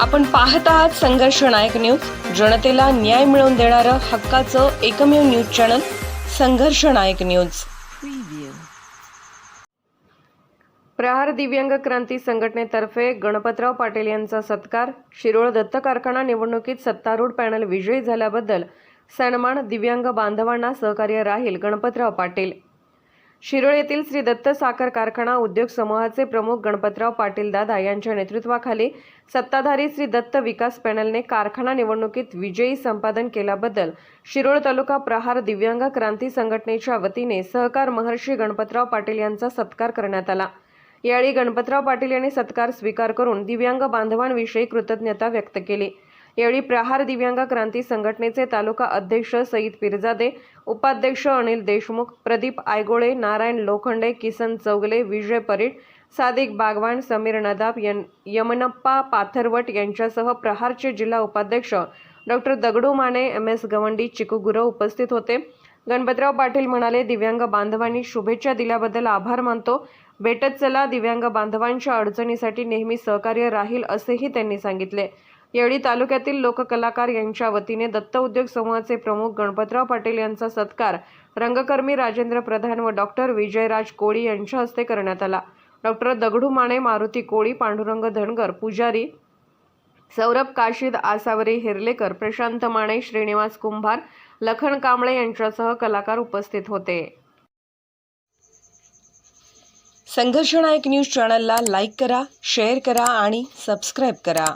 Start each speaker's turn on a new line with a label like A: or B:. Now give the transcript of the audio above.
A: आपण पाहत आहात संघर्ष नायक न्यूज. जनतेला न्याय मिळवून देणारं हक्काचं एकमेव न्यूज चॅनल संघर्ष नायक न्यूज. प्रहार दिव्यांग क्रांती संघटनेतर्फे गणपतराव पाटील यांचा सत्कार. शिरोळ दत्त कारखाना निवडणुकीत सत्तारूढ पॅनल विजयी झाल्याबद्दल सन्मान दिव्यांग बांधवांना सहकार्य राहील गणपतराव पाटील. शिरोळ येथील श्री दत्त साखर कारखाना उद्योग समूहाचे प्रमुख गणपतराव पाटील दादा यांच्या नेतृत्वाखाली सत्ताधारी श्री दत्त विकास पॅनलने कारखाना निवडणुकीत विजयी संपादन केल्याबद्दल शिरोळ तालुका प्रहार दिव्यांग क्रांती संघटनेच्या वतीने सहकार महर्षी गणपतराव पाटील यांचा सत्कार करण्यात आला. यावेळी गणपतराव पाटील यांनी सत्कार स्वीकार करून दिव्यांग बांधवांविषयी कृतज्ञता व्यक्त केली. यावेळी प्रहार दिव्यांग क्रांती संघटनेचे तालुका अध्यक्ष सईद पिरजादे उपाध्यक्ष अनिल देशमुख प्रदीप आयगोळे नारायण लोखंडे किसन चौगले विजय परीट सादिक बागवान समीर नदाब यन यमनप्पा पाथरवट यांच्यासह प्रहारचे जिल्हा उपाध्यक्ष doctor Dagdu Mane M. S. Gawandi Chiku Gurav उपस्थित होते. गणपतराव पाटील म्हणाले दिव्यांग बांधवांनी शुभेच्छा दिल्याबद्दल आभार मानतो. भेटत चला दिव्यांग बांधवांच्या अडचणीसाठी नेहमी सहकार्य राहील असेही त्यांनी सांगितले. यावेळी तालुक्यातील लोककलाकार यांच्या वतीने दत्त उद्योग समूहाचे प्रमुख गणपतराव पाटील यांचा सत्कार रंगकर्मी राजेंद्र प्रधान व डॉक्टर विजयराज कोळी यांच्या हस्ते करण्यात आला. डॉक्टर दगडू माने मारुती कोळी पांडुरंग धनगर पुजारी सौरभ काशीद आसावरी हिरलेकर प्रशांत माने श्रीनिवास कुंभार लखन कांबळे यांच्यासह कलाकार उपस्थित होते. संघर्षनायक न्यूज चॅनलला लाईक करा शेअर करा आणि सबस्क्राईब करा.